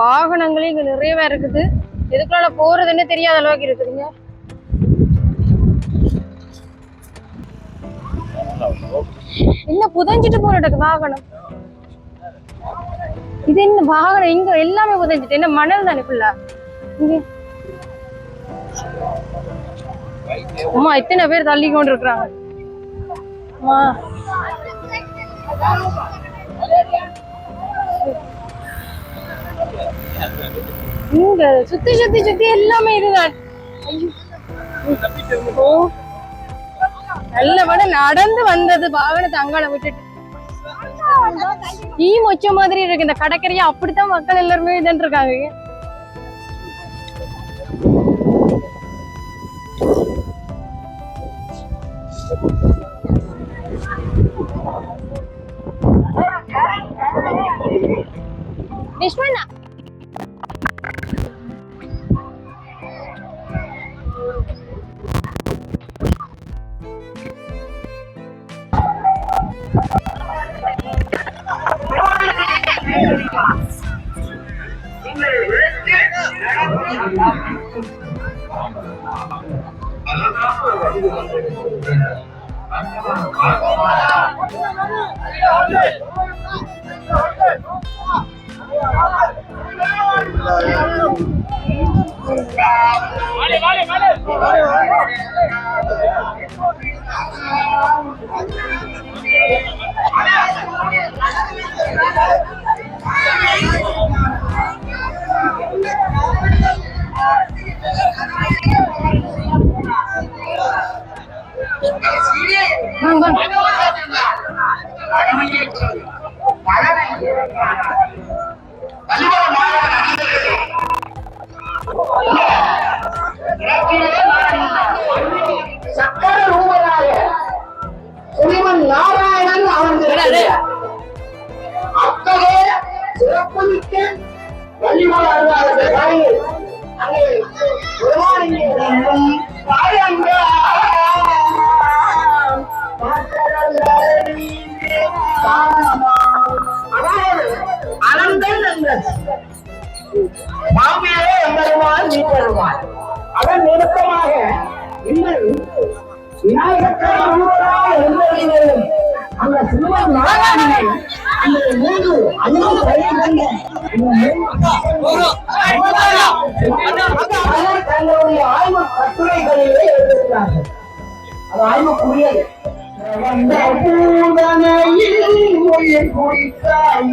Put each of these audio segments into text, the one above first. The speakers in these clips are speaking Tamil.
வாகனங்களே இங்க நிறையவே இருக்குது. எதுக்குள்ள போகிறதுன்னு தெரியாத அளவுக்கு இருக்குதுங்க. என்ன புதஞ்சிட்டு போறதுக்கு வாகனம்? இது என்ன வாகனம்? இங்க எல்லாமே புதஞ்சிட்டு. என்ன மணல் தானே ஃபுல்லா இங்க. அம்மா எத்தனை பேர் தள்ளி கொண்டு இருக்கிறாங்க இங்க சுத்தி சுத்தி சுத்தி எல்லாமே இதுதான். ஐயோ. வட நடந்து வந்தது வாகனத்தை அங்கால விட்டுட்டு. ஈ மொச்ச மாதிரி இருக்கு. இந்த கடற்கரையா அப்படித்தான் மக்கள் எல்லாருமே இதுன்னு இருக்காங்க சிறப்புமிக்க வள்ளிமலை அருளாளர்கள் அனந்தன் என்ற மாமியாரே எம்பெருமான் அதன் நிமித்தமாக இன்னும் விநாயகர் அந்த சிறுவன் நாராயணனை அந்த மூன்று அன்பு கையில் தங்களுடைய ஆய்வு கட்டுரைகளிலே எழுதியிருக்கிறார்கள். அது ஆய்வுக்குரியது. வந்த உயிர் குடித்தாய்.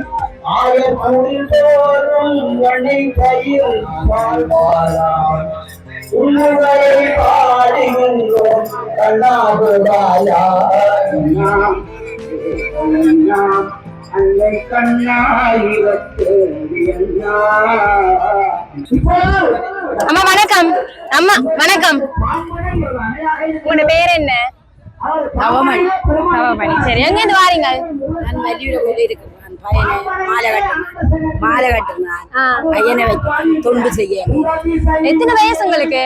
ஆயர் குடிதோறும் வண்ணை வாழ்வாராம். பாடுகின்றோம் கண்ணாகுதாயா அன்னை அம்மா வணக்கம். அம்மா வணக்கம். உங்களோட பேர் என்ன? நவமணி. நவமணி சரி எங்க இருந்து வாரீங்க? நான் மல்லியில கொண்டு இருக்கிறேன் பையனை மாலை கட்டுனான் மாலை கட்டுனான் ஆ. பையனை வைக்க தொண்டு செய்ய. எத்தனை வயசு உங்களுக்கு?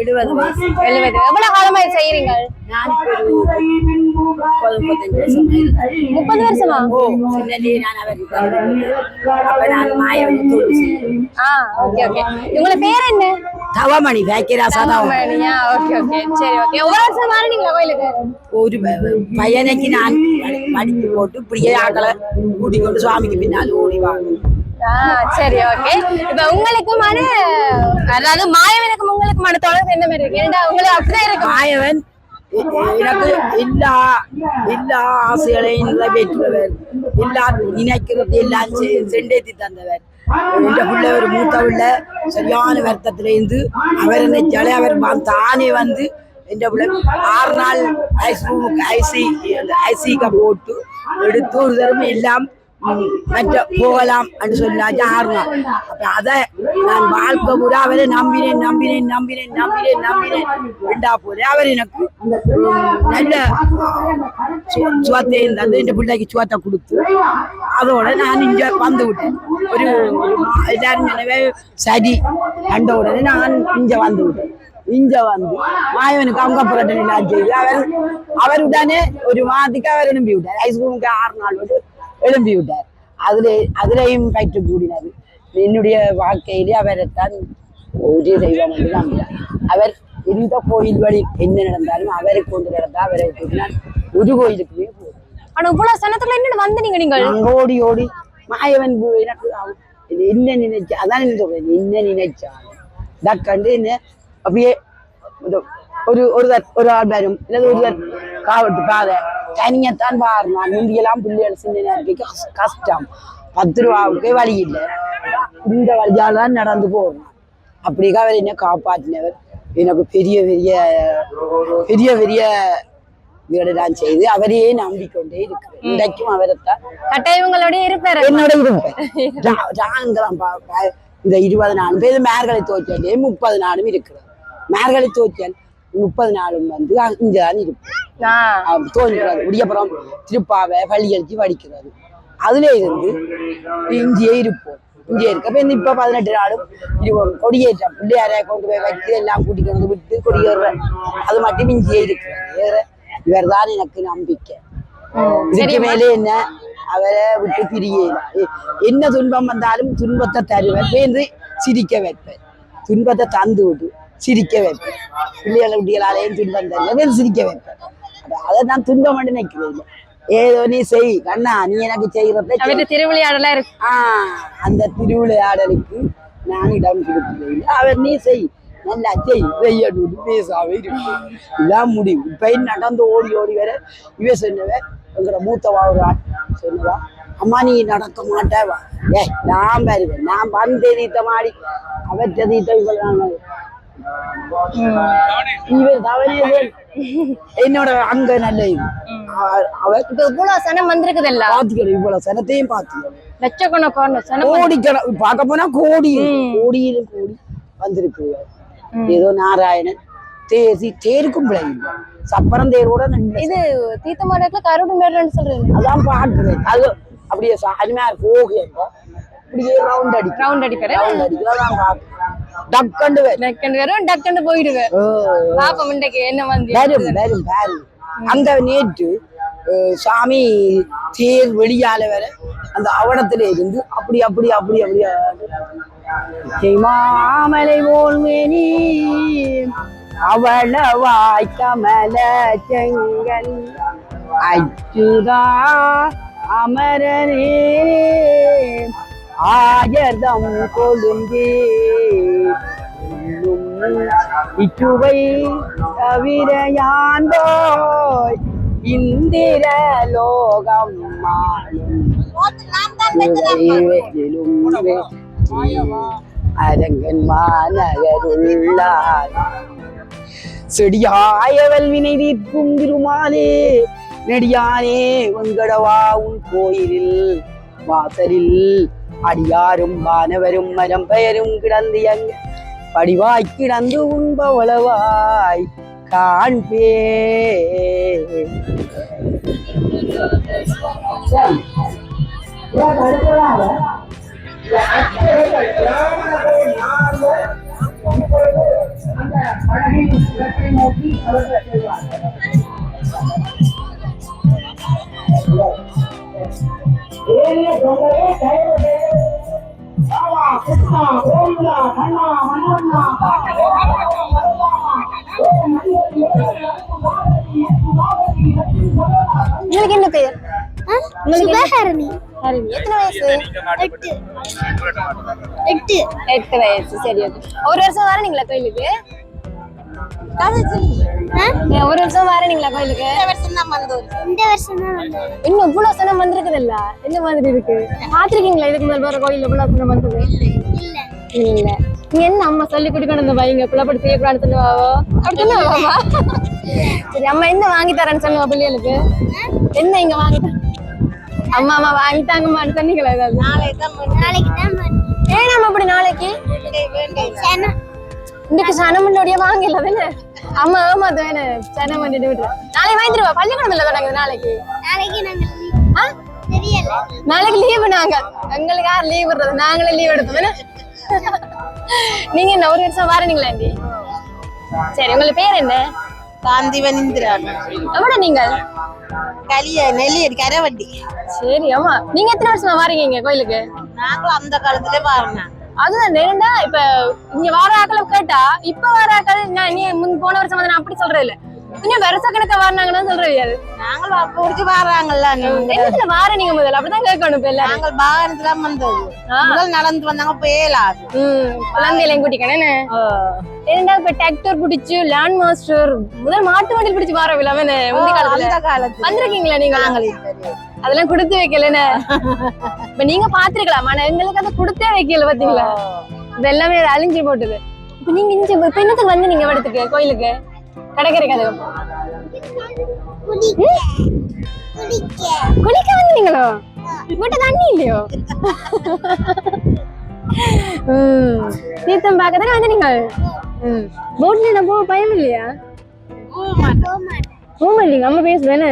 எழுபது வயசு. எழுபது. எவ்வளவு காலமா செய்யறீங்க? நான் முப்பது முப்பத்தஞ்சு வருஷம் முப்பது வருஷமா? ஓ சின்னதே நான் அவருக்கு அப்ப நான் மாயவனை தொண்டு ஆ ஓகே ஓகே. உங்களோட பேர் என்ன? தவமணி கோயிலுக்கு ஒரு பையனுக்கு நான் படி- படித்து போட்டு இப்படியே ஆக்களை கூட்டிக் கொண்டு சுவாமிக்கு பின்னால் ஓடி வாங்க ஆ சரி ஓகே. இப்ப உங்களுக்குமான அதாவது மாயவனுக்கும் உங்களுக்குமான தொடர்பு என்ன மாதிரி இருக்கு? ஏன்டா உங்களுக்கு அப்படிதான் இருக்கும் மாயவன் எனக்கு எல்லா எல்லா ஆசைகளையும் நிறைவேற்றுவர் எல்லா நினைக்கிறது எல்லாம் செ- செண்டேத்தி தந்தவர். என்ற பிள்ளை ஒரு மூத்த பிள்ளை சரியான வருத்தத்துல இருந்து அவர் நினைச்சாலே அவர் தானே வந்து என்ற பிள்ளை ஆறு நாள் ஐஸ் ரூமுக்கு ஐசி ஐசிக்க போட்டு எடுத்து ஒரு தரம் எல்லாம் மற்ற போகலாம் என்று சொன்னாச்சு ஆறு அப்ப அதை நான் வாழ்க்கை பூரா அவரை நம்பினேன் நம்பினேன் நம்பினேன் நம்பினேன் நம்பினேன் ரெண்டா போதே அவர் எனக்கு நல்ல சு- சுவத்தையும் தந்து இந்த பிள்ளைக்கு சுவத்தை கொடுத்து அதோட நான் இங்க வந்து விட்டேன் ஒரு எல்லாரும் எனவே சரி கண்ட உடனே நான் இங்க வந்து விட்டேன் இங்க வந்து மாயவனுக்கு அவங்க புரட்டல் நான் செய்து அவர் அவர் உடனே ஒரு மாதத்துக்கு அவர் நம்பி விட்டார் ஐஸ்கிரீமுக்கு ஆறு நாள் விட்டு எழும்பி விட்டார் அதுல அதுலயும் பயிற்று கூடினார். என்னுடைய வாழ்க்கையிலே அவரைத்தான் ஒரு தெய்வம் என்று நம்பினார் அவர் எந்த கோயில் வழி என்ன நடந்தாலும் அவரை கொண்டு நடந்தா அவரை நான் ஒரு கோயிலுக்குமே போவேன் ஆனா இவ்வளவு சனத்துல என்ன வந்து நீங்க நீங்கள்? நாங்க ஓடி ஓடி மாயவன் என்ன நினைச்சா அதான் என்ன சொல்றேன் என்ன நினைச்சான் டக்கண்டு என்ன அப்படியே ஆள் வரும் இல்லை ஒருவர் காவட்டு பாதை தனியத்தான் பாருனான் முந்தியெல்லாம் பிள்ளைகள் சின்ன நேரத்துக்கு கஷ்- கஷ்டம் பத்து ரூபாவுக்கே வழி இல்லை இந்த வழியால தான் நடந்து போகணும் அப்படிக்கா அவர் என்ன காப்பாற்றினவர் எனக்கு பெரிய பெரிய பெரிய பெரிய இதுகளெல்லாம் செய்து அவரையே நம்பிக்கொண்டே இருக்கிறேன் இன்றைக்கும் அவரைத்தான் கட்டாயங்களோட இருப்பாரு என்னோட இருப்பேன் இந்த இருபது நாளும் பேர் மேர்களை தோச்சலே முப்பது நாளும் இருக்கிறது மேர்களை தோச்சல் முப்பது நாளும் வந்து இங்கே தான் இருப்பேன் ஆஹ் தோன்றுறது. விடியப்புறம் திருப்பாவை பள்ளியடிச்சு வடிக்கிறது. அதுல இருந்து இங்கேயே இருப்போம். இங்கே இருக்க இப்ப பதினெட்டு நாளும் இருவோம். கொடியேற்றம். பிள்ளையாரை கொண்டு போய் வச்சு எல்லாம் கூட்டிட்டு வந்து விட்டு கொடியேற அது மட்டும் இங்கேயே இருக்கிறது. வேற இவர்தான் எனக்கு நம்பிக்கை. இதுக்கு மேலே என்ன? அவரை விட்டு பிரியல என்ன துன்பம் வந்தாலும் துன்பத்தை தருவேன். பேருந்து சிரிக்க வைப்பேன். துன்பத்தை தந்து விட்டு சிரிக்க வைப்பேன். பிள்ளைகளை குட்டிகளாலேயும் துன்பம் தருவேன் சிரிக்க வைப்பேன்? அத- நான் துன்பம் மட்டும் நினைக்கிறேன். ஏதோ நீ செய் கண்ணா நீ எனக்கு செய்யறத செய். அவர்கிட்ட திருவிளையாடலாம் இருக்கு. ஆஹ் அந்த திருவிளையாடலுக்கு நான் இடம் கொடுக்கிறேன். அவர் நீ செய் நல்லா செய். செய்யணும் பேசாம இருக்கு இதான் முடிவு. இப்ப நடந்து ஓடி ஓடி வர இவ சொன்னவ எங்கட மூத்தவா ஒரு ஆள் சொன்னவா அம்மா நீ நடக்க மாட்டேவா? ஏ நான் வருவேன். நான் வந்து தீத்த மாடி அவற்ற தீத்த இவ்வளவு என்னோட அங்க நல்ல இது அவ- அவர்கிட்ட இவ்வளவு சனம் வந்திருக்குதல்ல. பாத்துக்கணும் இவ்வளவு சனத்தையும் பாத்துக்கணும் லட்சக்கணக்கான சனம் கோடி பார்க்க போனா கோடி கோடியில கோடி வந்திருக்கு. ஏதோ நாராயணன் தேசி தேருக்கும் பிள்ளை இல்லை. சப்பரம் தேரோட இது தீர்த்த மாடத்துல கருடு மேடுன்னு சொல்றீங்க. அதான் பாக்குறேன் அது அப்படியே அருமையா போகும் அப்படியே ரவுண்ட் அடிக்கும். ரவுண்ட் அடிப்பாரு. ரவுண்ட் அடிக்கிறதான் பாக்குறேன் டக்கண்டு வரும் டக்குன்னு போயிடுவேன் இன்றைக்கு என்ன வந்து வரும் வரும் வரும். அங்க நேற்று சாமி தேர் வெளியால வர அந்த அவடத்துல இருந்து அப்படி அப்படி அப்படி அப்படி. மாமலை போல்மேனி அவளவாய் கமல செங்கல். அச்சுதா அமரனே. ஆயர்தம் கொழுந்தே. இச்சுவை தவிர யாண்டோய். இந்திர லோகம் மாளும் அரங்கன் மாநகருள்ளார். செடியாயவல் வினை தீர்க்கும் திருமாலே நெடியானே வெங்கடவா உன் கோயிலில் வாசலில் அடியாரும் வானவரும் மரம் பெயரும் கிடந்து அங்க படிவாய் கிடந்து உண்பவளவாய் காண்பே அடுத்ததாக நோக்கி அவர்கள் செல்வார்கள் கிருஷ்ணா கோவிந்தா கண்ணா மன்னண்ணா உங்களுக்கு என்ன பெயர் சுபஹரணி. ஹரிணி எத்தனை வயசு? எட்டு. எட்டு. எட்டு வயசு. சரி ஓகே. ஒரு வருஷம் வரீங்களா கோயிலுக்கு? ஏன் ஒரு வருஷம் வரீங்களா கோயிலுக்கு? இந்த வருஷம் தான் வந்தது. இன்னும் இவ்வளவு சனம் வந்திருக்குதுல்ல? என்ன மாதிரி இருக்கு? பாத்திருக்கீங்களா இதுக்கு முதல் வர கோயில் இவ்வளவு சனம் வந்தது? இல்ல. இல்ல. நீ என்ன அம்மா சொல்லி கொடுக்கணும் இந்த பையங்க குழப்படி செய்யக்கூடாது சொல்லுவாவோ அப்படி சொல்லுவாமா சரி அம்மா என்ன வாங்கி தரேன்னு சொல்லுவா பிள்ளைகளுக்கு? என்ன இங்க வாங்கி அம்மா அம்மா வாங்கி தாங்கம்மான்னு சொன்னீங்களா ஏதாவது? நாளைக்கு தான் ஏன் நம்ம அப்படி நாளைக்கு? இன்னைக்கு சனம் முன்னோடிய வாங்கல தானே அம்மா ஆமா தானே சனம் பண்ணிட்டு விட்டுரு நாளைக்கு வாங்கிடுவா பள்ளிக்கூடம் இல்ல தொடங்குது நாளைக்கு. நாளைக்கு நாங்க நாளைக்கு லீவு நாங்க. எங்களுக்கு யார் லீவ் விடுறது? நாங்களே லீவ் எடுப்போம்? நீங்க என்ன ஒரு வருஷம் வரீங்களா ஆண்டி சரி உங்களுக்கு பேர் என்ன? காந்திவன் இந்திரான் எவ்வளோ நீங்கள் கலிய நெல்லியடி கரவட்டி சரி ஆமா. நீங்க எத்தனை வருஷமா வாரீங்க இங்க கோயிலுக்கு? நாங்களும் அந்த காலத்துல பாருங்க அதுதான் நேரண்டா இப்ப இங்க வார ஆக்களை கேட்டா இப்ப வார ஆக்கள் நான் நீ முன் போன வருஷம் வந்து நான் அப்படி சொல்றேன் இல்ல. இன்னும் வருஷ கணக்கா வாரினாங்கன்னு சொல்றேன் அது நாங்களும் அப்ப முடிச்சு வர்றாங்கல்ல நீங்க. என்னத்துல வார நீங்க முதல்ல? அப்படிதான் கேட்கணும் இப்ப எல்லாரும். நாங்கள் வாகனத்துல வந்தது. முதல் நடந்து வந்தாங்க போயலாது குழந்தையிலையும் கூட்டிக்கணே ஏன்டா இப்ப டிராக்டர் பிடிச்சு லேண்ட் மாஸ்டர் முதல் மாட்டு வண்டியில் பிடிச்சு வார விழாமே முந்தைய காலத்துல? அந்த காலத்துல. வந்திருக்கீங்களா நீங்க அதெல்லாம் கொடுத்து வைக்கலன்னு இப்ப நீங்க பாத்திருக்கலாம்? ஆனா எங்களுக்கு அதை கொடுத்தே வைக்கல பாத்தீங்களா? இது எல்லாமே அழிஞ்சு போட்டுது. இப்ப நீங்க இங்க இப்ப என்னத்துக்கு வந்து நீங்க இடத்துக்கு கோயிலுக்கு? கடற்கரை குடிக்க. குளிக்க வந்தீங்களோ? வீட்டு தண்ணி இல்லையோ? தீர்த்தம் பார்க்க தானே வந்தீங்க ம். போட்ல நான் போக பயம் இல்லையா? போக இல்லைங்க அம்மா பேசுவேன்னு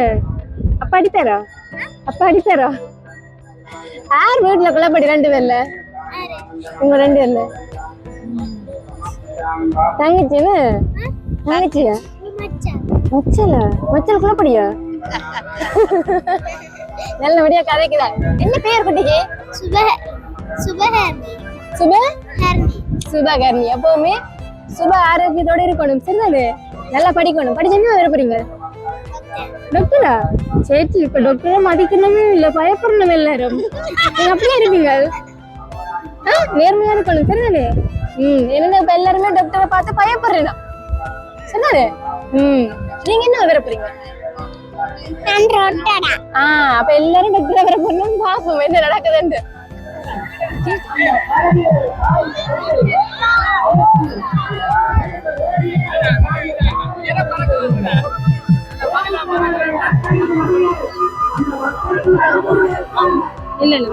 அப்பா அடிப்பாரா? அப்பா அடிப்பாரா யார் வீட்டுல குள்ளப்படி ரெண்டு பேர்ல? உங்க ரெண்டு பேர்ல. தங்கச்சின்னு? தங்கச்சியா? மச்சல மச்சல் குள்ளப்படியா நல்லபடியா கதைக்குதா? என்ன பேர் குட்டிக்கு? சுப சுபஹர்னி சுப? ஹர்னி சுதாகர்ணி எப்பவுமே சுப ஆரோக்கியத்தோட இருக்கணும். சரிதானே நல்லா படிக்கணும். படிச்சு என்ன போறீங்க. டாக்டரா சரி இப்ப டாக்டரை மதிக்கணுமே இல்ல பயப்படணும் எல்லாரும். நீங்க அப்படியே இருப்பீங்க. ஆ, நேர்மையா இருக்கணும். சரிதானே? ம் என்னன்னா இப்ப எல்லாருமே டாக்டரை பார்த்து பயப்படுறேன் சரிதானே? ம் நீங்க என்ன வர போறீங்க நான் ரொட்டடா ஆ. அப்ப எல்லாரும் டாக்டரை வர போறணும் பாப்போம் என்ன நடக்குதுன்னு இல்ல இல்ல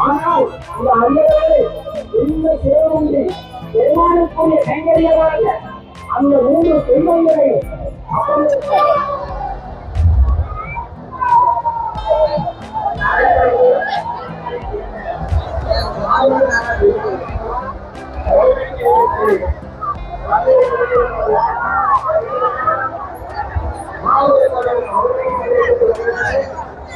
ஆனால் இந்த இந்த பெருமானுக்குரிய கைங்கரியமாக அந்த மூன்று பெண்மணிகளை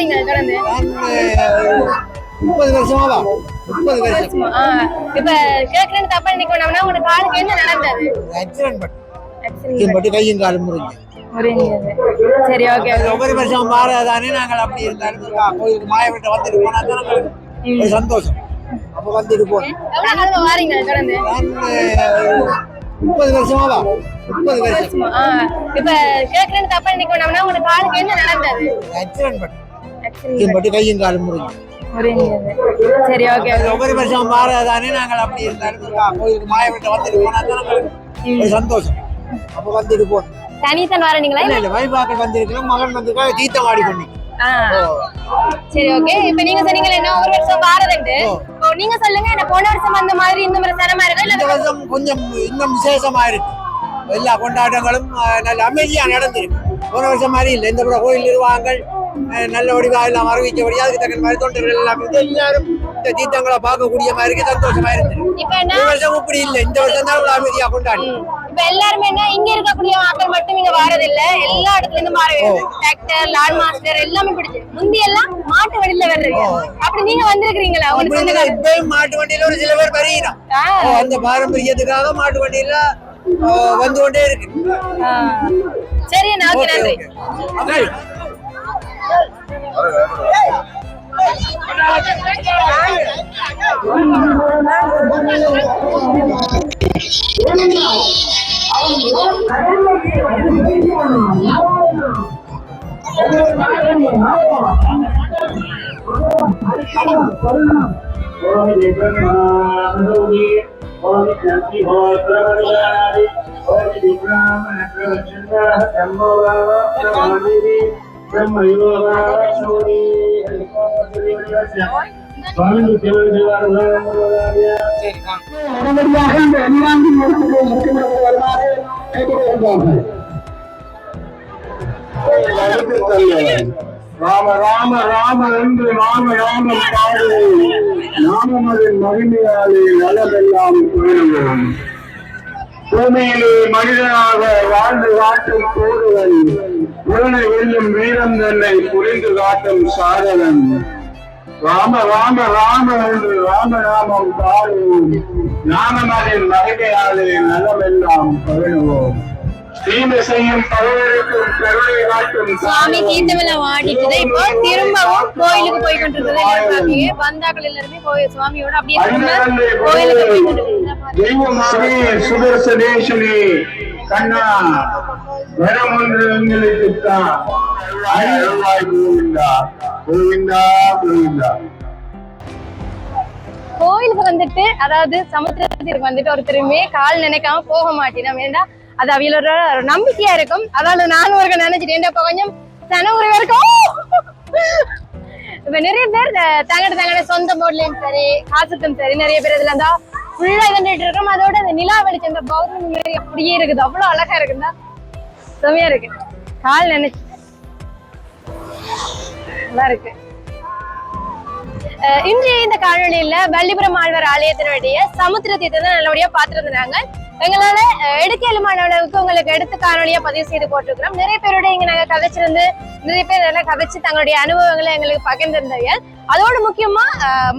வாரீங்க கடந்து முப்பது வருஷமாவா முப்பது வருஷம். இப்ப கேக்குறேன்னு தப்பா உங்க காலுக்கு என்ன நடந்தது? ஆக்சிடென்ட் பட்டு. ஆக்சிடென்ட் பட்டு கையும் காலும் முறிஞ்சு புரியுது சரி ஓகே ஒவ்வொரு வருஷம் மாறாதானே நாங்கள் அப்படி இருந்தாலும். கோயிலுக்கு மாயவட்ட வந்துட்டு போனா தான் சந்தோஷம். அப்ப வந்துட்டு போனோம் வாரீங்க அஹ், முப்பது வருஷமாவா முப்பது வருஷம். இப்ப கேக்குறேன்னு தப்பா நினைக்க வேண்டாம்னா உங்க காலுக்கு என்ன நடந்தது? ஆக்சிடென்ட் பட்டு. ஆக்சிடென்ட் பட்டு கையும் காலும் முறிஞ்சு புரியுது சரி ஓகே ஒவ்வொரு வருஷம் மாறாதானே நாங்கள் அப்படி இருந்தாலும். கோயிலுக்கு மாயவட்ட வந்துட்டு போனா தான் சந்தோஷம். அப்ப வந்துட்டு போனோம் தனித்தான் வாரீங்களா? இல்ல இல்ல வைபாக்கள் வந்திருக்கிறோம் மகன் வந்திருக்கா தீர்த்தமாடி பண்ணி. ஆ. சரி ஓகே. இப்ப நீங்க சொன்னீங்க என்ன ஒரு வருஷம் வாரதுண்டு இப்போ நீங்க சொல்லுங்க என்ன போன வருஷம் வந்த மாதிரி இந்த வருஷம் தரமா இருக்கா இந்த வருஷம் கொஞ்சம் இன்னும் விசேஷமா இருக்கு. எல்லா கொண்டாட்டங்களும் நல்ல அமைதியா நடந்திருக்கு. போன வருஷம் மாதிரி இல்லை இந்த கோயில் நிர்வாகங்கள் நல்ல வடிவா எல்லாம் அறிவிக்கபடி அதுக்கு தக்க மாதிரி தொண்டர்கள் எல்லாம் இருந்து எல்லாரும் இந்த தீர்த்தங்களை பார்க்கக்கூடிய மாதிரி சந்தோஷமா இருந்தது இந்த வருஷம் இப்படி இல்லை. இந்த வருஷம் தான் இவ்வளவு அமைதியா கொண்டாடி. இப்ப எல்லாருமே என்ன? இங்க இருக்கக்கூடிய மக்கள் மட்டும் இங்க வாரதில்ல. எல்லா இடத்துல இருந்து மாற டிராக்டர் லான் மாஸ்டர் எல்லாமே பிடிச்சு. முந்தி எல்லாம் மாட்டு வண்டியில வர்றீங்க அப்படி நீங்க வந்திருக்கீங்களா உங்களுக்கு மாட்டு வண்டியில ஒரு சில பேர் வருகிறோம். அந்த பாரம்பரியத்துக்காக மாட்டு வண்டியில வந்து கொண்டே இருக்கு. சரி அண்ணா ஓகே ஓகே, நன்றி ஓகே. உடனடியாக வருமாறு ராம ராம ராம என்று ராம ராமம் பாடு நாமமதின் மகிமையாலே நலமெல்லாம் கூறுவோம் பூமியிலே மனிதனாக வாழ்ந்து காட்டும் கூறுவன் உடனே வெல்லும் வீரம் தன்னை புரிந்து காட்டும் சாதகன். ராம ராம ராம என்று ராம ராமம் பாடுவோம். நாமமதின் மகிமையாலே நலமெல்லாம் பகிழ்வோம் தீமை செய்யும் பலருக்கும் கருணை காட்டும் சுவாமி தீர்த்தமெல்லாம் வாடிட்டு இப்போ திரும்பவும் கோயிலுக்கு போய் கொண்டிருக்கிறது வந்தாக்கள் எல்லாருமே கோயில் சுவாமியோட அப்படியே திரும்ப கோயிலுக்கு போய் கொண்டிருக்கிறது சுதர்சனேஸ்வரி கண்ணா. வரம் ஒன்று எங்களுக்கு தான் கோவிந்தா கோவிந்தா கோவிந்தா. கோயிலுக்கு வந்துட்டு அதாவது சமுத்திரத்துக்கு வந்துட்டு ஒருத்தருமே கால் நினைக்காம போக மாட்டேன். ஏண்டா அது அவியலோட ஒரு நம்பிக்கையா இருக்கும். அதாவது நானும் ஒரு நினைச்சிட்டேன் இப்ப கொஞ்சம் சனவுறவே இருக்கும். இப்ப நிறைய பேர் தங்கட தங்கட சொந்த போட்லயும் சரி காசுக்கும் சரி நிறைய பேர் இதுல இருந்தா ஃபுல்லா கண்டுட்டு இருக்கோம். அதோட அந்த நிலா வெளிச்சம் இந்த பௌர்ணமி மாதிரி அப்படியே இருக்குது. அவ்வளவு அழகா இருக்குதா செமையா இருக்கு. கால் நினைச்சு. நல்லா இருக்கு. இன்றைய இந்த காணொலியில வள்ளிபுரம் ஆழ்வார் ஆலயத்தினுடைய சமுத்திர தீர்த்தத்தை நல்லபடியா பாத்துருந்தாங்க எங்களால எடுக்க இயலுமான அளவுக்கு உங்களுக்கு எடுத்து காணொலியா பதிவு செய்து போட்டிருக்கிறோம். நிறைய பேரோட இங்க நாங்க கதைச்சிருந்து நிறைய பேர் நல்லா கதைச்சு தங்களுடைய அனுபவங்களை எங்களுக்கு பகிர்ந்திருந்தீங்க அதோடு முக்கியமா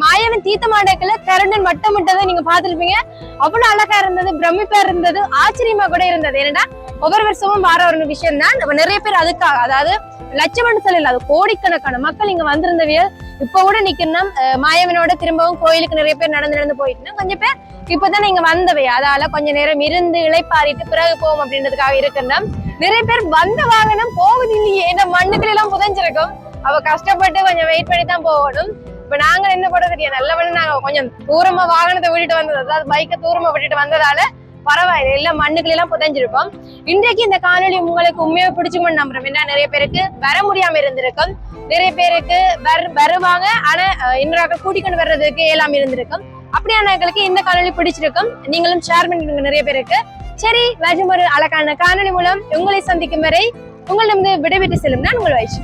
மாயவன் தீர்த்த தீர்த்தமாடத்துல கருணன் மட்டும் விட்டதை நீங்க பார்த்திருப்பீங்க. அவ்வளவு அழகா இருந்தது பிரமிப்பா இருந்தது ஆச்சரியமா கூட இருந்தது. ஏன்னா ஒவ்வொரு வருஷமும் வார ஒரு விஷயம் தான் நம்ம நிறைய பேர் அதுக்காக அதாவது லட்சம்னு சொல்லல அது கோடிக்கணக்கான மக்கள் இங்க வந்திருந்தவிய இப்ப கூட நிக்கணும் மாயவனோட திரும்பவும் கோயிலுக்கு நிறைய பேர் நடந்து நடந்து போயிட்டு கொஞ்சம் பேர் இப்பதான் இங்க வந்தவை அதால கொஞ்ச நேரம் இருந்து இழைப்பாரிட்டு பிறகு போவோம் அப்படின்றதுக்காக இருக்கணும் நிறைய பேர் வந்த வாகனம் போகுது இல்லையே இந்த மண்ணுக்குள்ள எல்லாம் புதைஞ்சிருக்கும். அவ கஷ்டப்பட்டு கொஞ்சம் வெயிட் பண்ணி தான் போகணும். இப்ப நாங்க என்ன பண்ண தெரியும் நல்லவன நாங்க கொஞ்சம் தூரமா வாகனத்தை விட்டுட்டு வந்தது அதாவது பைக்கை தூரமா விட்டுட்டு வந்ததால பரவாயில்லை எல்லாம் மண்ணுக்குள்ள எல்லாம் புதைஞ்சிருப்போம் இன்றைக்கு இந்த காணொலி உங்களுக்கு உண்மையை பிடிச்சுக்கணும்னு நம்புறோம் ஏன்னா நிறைய பேருக்கு வர முடியாம இருந்திருக்கும். நிறைய பேருக்கு வருவாங்க. ஆனா அஹ், இன்றாக கூட்டிக்கொண்டு வர்றதுக்கு எல்லாம் இருந்திருக்கும். அப்படியான எங்களுக்கு இந்த காணொலி பிடிச்சிருக்கும். நீங்களும் ஷேர் பண்ணிருங்க நிறைய பேருக்கு சரி மற்றும் ஒரு அழகான காணொலி மூலம் உங்களை சந்திக்கும் வரை உங்களிடம் விடைபெற்று செல்லும் நான் உங்கள் வயசு